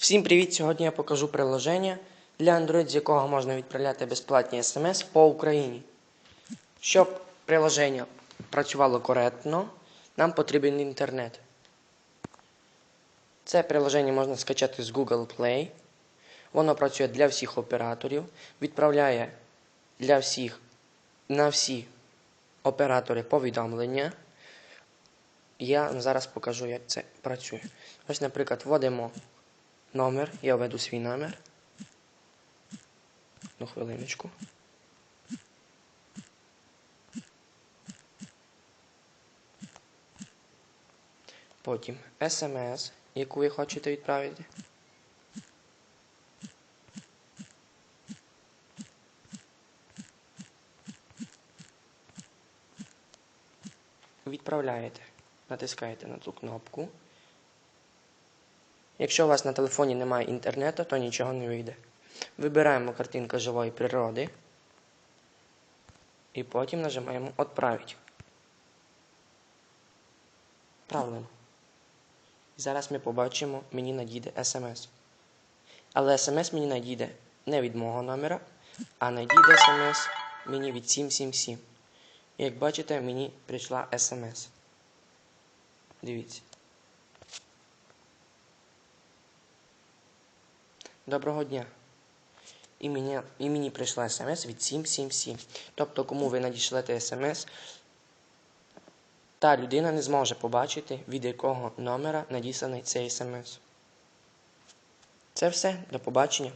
Всім привіт! Сьогодні я покажу приложення для Android, з якого можна відправляти безплатні смс по Україні. Щоб приложення працювало коректно, нам потрібен інтернет. Це приложення можна скачати з Google Play. Воно працює для всіх операторів, відправляє для всіх на всі оператори повідомлення. Я зараз покажу, як це працює. Ось, наприклад, вводимо номер, я введу свій номер. Ну, хвилиночку. Потім смс, яку ви хочете відправити. Відправляєте, натискаєте на цю кнопку. Якщо у вас на телефоні немає інтернету, то нічого не вийде. Вибираємо картинку живої природи і потім нажимаємо Отправити. Правильно. Зараз ми побачимо, мені надійде смс. Але смс мені надійде не від мого номера, а надійде смс мені від 777. І як бачите, мені прийшла смс. Дивіться. Доброго дня. І мені, і мені прийшла смс від 777. Тобто, кому ви надішлете смс, та людина не зможе побачити, від якого номера надісланий цей смс. Це все. До побачення.